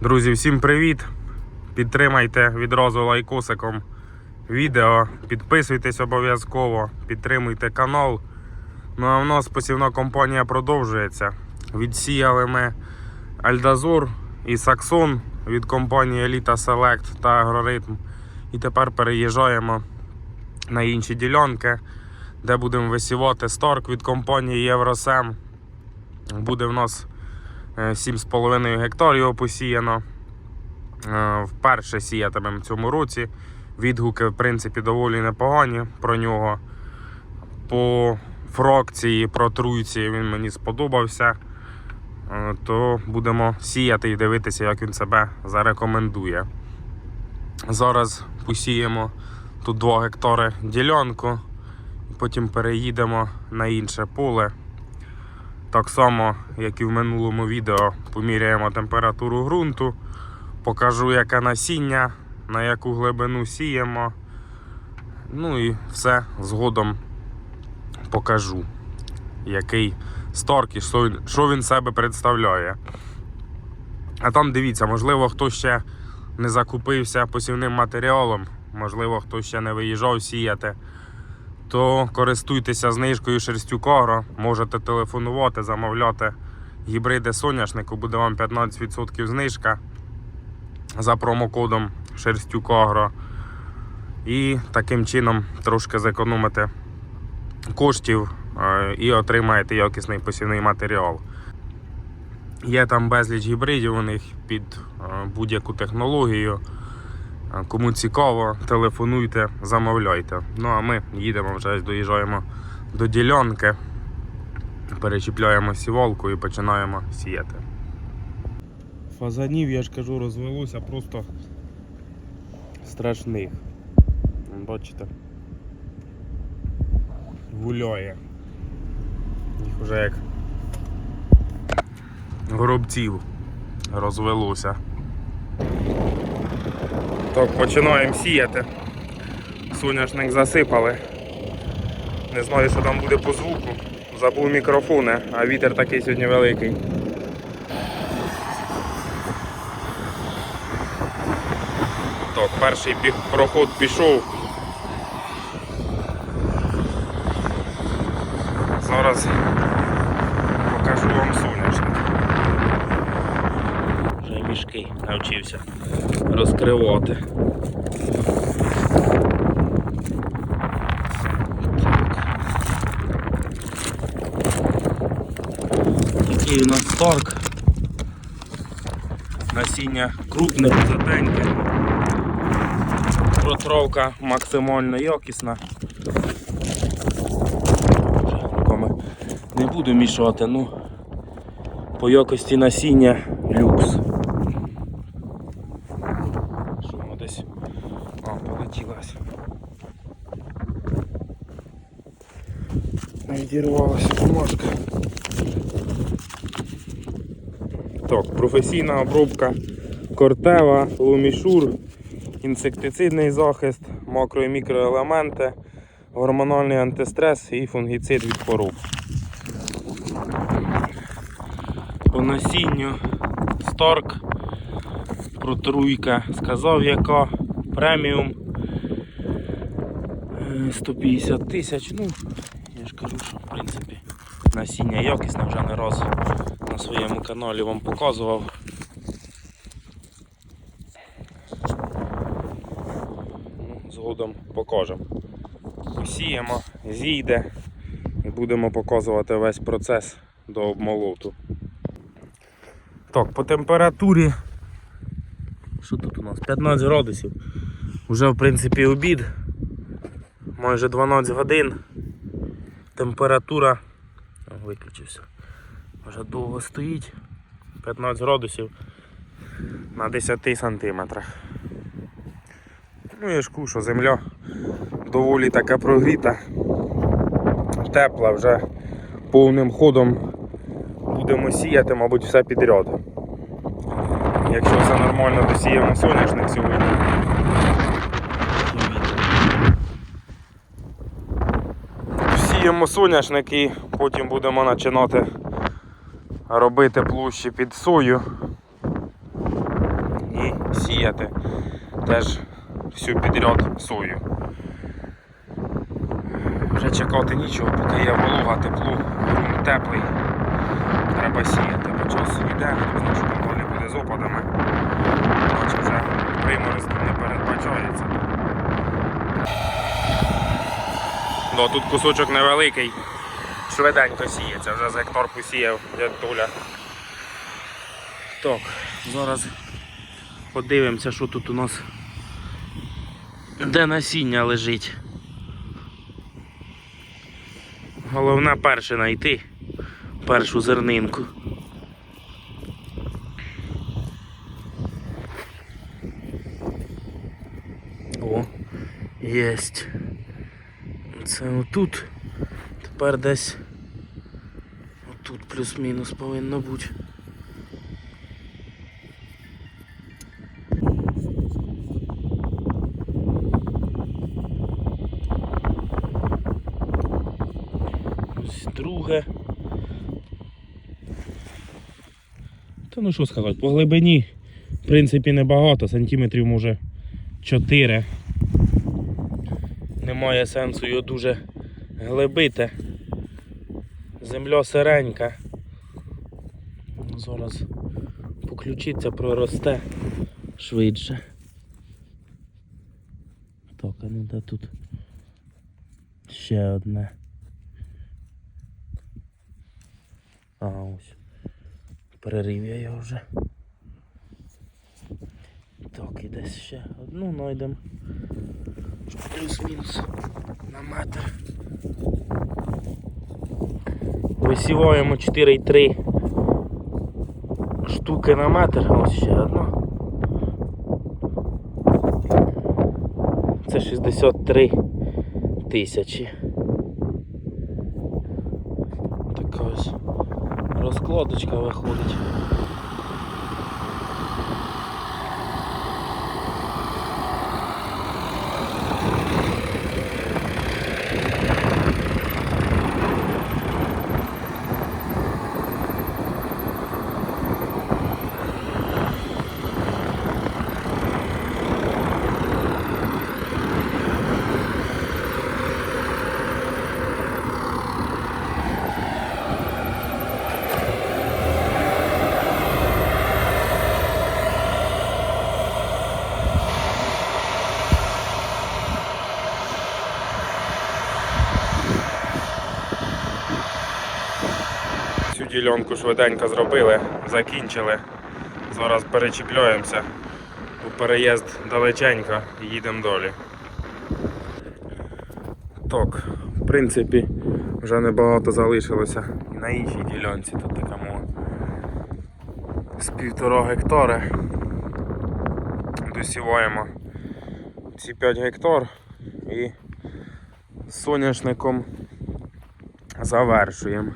Друзі, всім привіт! Підтримайте відразу лайкосиком відео, підписуйтесь обов'язково, підтримуйте канал. Ну а в нас посівна компанія продовжується. Відсіяли ми Альдазор і Саксон від компанії Еліта Select та Агроритм. І тепер переїжджаємо на інші ділянки, де будемо висівати Старк від компанії Євросем. Буде в нас 7,5 гектарів його посіяно. Е, Вперше сіятимемо в цьому році. Відгуки, в принципі, доволі непогані про нього. По фракції, про труйці він мені сподобався. Е, То будемо сіяти і дивитися, як він себе зарекомендує. Зараз посіємо тут 2 гектари ділянку, потім переїдемо на інше поле. Так само, як і в минулому відео, поміряємо температуру ґрунту, покажу, яке насіння, на яку глибину сіємо. Ну і все згодом покажу, який старк і що він, себе представляє. А там дивіться, можливо, хто ще не закупився посівним матеріалом, можливо, хто ще не виїжджав сіяти то користуйтеся знижкою Шерстюкагро. Можете телефонувати, замовляти гібриди соняшнику, буде вам 15% знижка за промокодом Шерстюкагро. І таким чином трошки зекономите коштів е, і отримаєте якісний посівний матеріал. Є там безліч гібридів у них під е, будь-яку технологію. Кому цікаво, телефонуйте, замовляйте. Ну а ми їдемо вже доїжджаємо до ділянки, перечіпляємо сівалку і починаємо сіяти. Фазанів, я ж кажу, розвелося просто страшних. Бачите? Гуляє. Їх вже як горобців розвелося. Так, починаємо сіяти. Соняшник засипали. Не знаю, що там буде по звуку. Забув мікрофони, а вітер такий сьогодні великий. Так, перший проход пішов. Зараз покажу вам соняшник. Мішки навчився розкривати. Такий у нас старк. Насіння крупне, затеньке. Протровка максимально якісна. Не буду мішати, ну по якості насіння люкс. Що воно десь? А, полетілась. Відірвалася бумажка. Так, професійна обробка кортева, лумішур, інсектицидний захист, макро і мікроелементи, гормональний антистрес і фунгіцид від хвороб. По насінню Старк протруйка сказав яка преміум Е, 150 тисяч. Ну, я ж кажу, що в принципі насіння якісне вже не раз на своєму каналі вам показував. Згодом покажемо. Посіємо, зійде і будемо показувати весь процес до обмолоту. Так, по температурі. Що тут у нас? 15 градусів. Уже в принципі обід. Майже 12 годин. Температура. Виключився. Вже довго стоїть. 15 градусів на 10 сантиметрах. Ну я ж що земля доволі така прогріта. Тепла вже повним ходом будемо сіяти, мабуть, все підряд. Якщо все нормально, то сіємо соняшник сьогодні. Сіємо соняшник і потім будемо починати робити площі під сою. і сіяти теж всю підряд сою. Вже чекати нічого, поки є волога, тепло, теплий. Треба сіяти, бо час йде, не знаю, що там далі буде з опадами. Наче вже приморозки не передбачається. Ну, тут кусочок невеликий, швиденько сіється, вже з гектар посіяв дядь. Так, зараз подивимося, що тут у нас. Де насіння лежить. Головне перше знайти першу зернинку. О, єсть. Це отут. Тепер десь отут плюс-мінус повинно бути. Ось друге. Та ну що сказати, по глибині, в принципі, небагато, сантиметрів може 4. Немає сенсу його дуже глибити. Земля сиренька. Зараз поключиться, проросте швидше. Так, а ну де тут ще одне. А, ось. Перерив я його вже. Так, і десь ще одну знайдемо. Плюс-мінус на метр. Висіваємо 4,3 штуки на метр. Ось ще одна. Це 63 тисячі. Така ось розкладочка виходить. Цю швиденько зробили, закінчили. Зараз перечіпляємося, переїзд далеченько і їдемо далі. Так, в принципі, вже небагато залишилося і на іншій ділянці тут така мова. З півтора гектара. Досіваємо ці 5 гектар і соняшником завершуємо.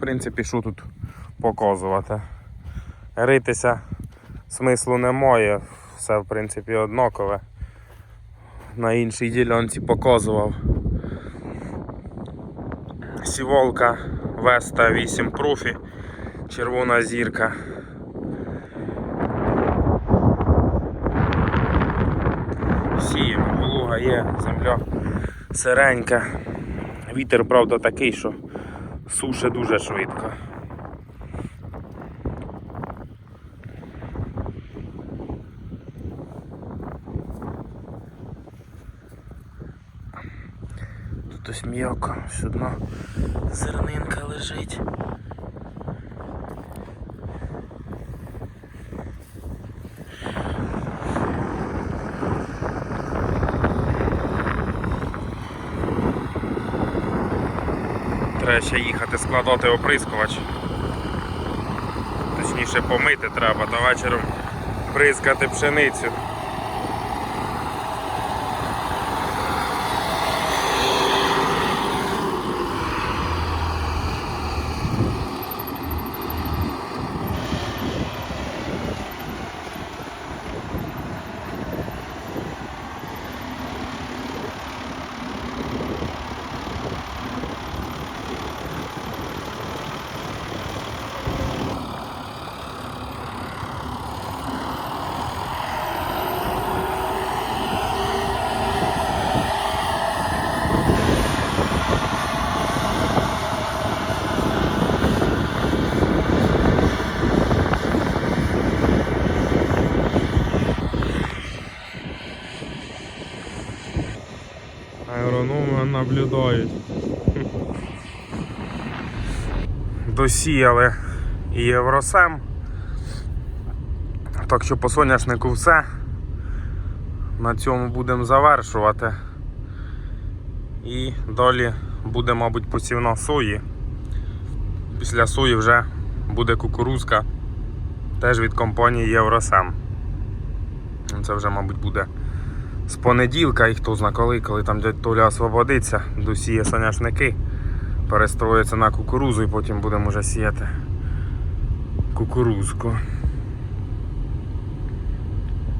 В принципі, що тут показувати? Ритися смислу немає, все в принципі однакове. На іншій ділянці показував. Сіволка Веста 8 профі, червона зірка. Сіємо, волога є, земля сиренька. Вітер, правда, такий, що суше дуже швидко. Тут ось м'яко, ось одна зернинка лежить. Треба ще їхати складати оприскувач. Точніше помити треба та вечором бризкати пшеницю. Наблюдають. Досіяли Євросем. Так що по соняшнику все. На цьому будемо завершувати. І далі буде, мабуть, посівна сої. Після сої вже буде кукурузка теж від компанії Євросем. Це вже, мабуть, буде з понеділка і хто зна коли, коли там дядь Толя освободиться, досіє соняшники, перестроїться на кукурузу і потім будемо вже сіяти кукурузку.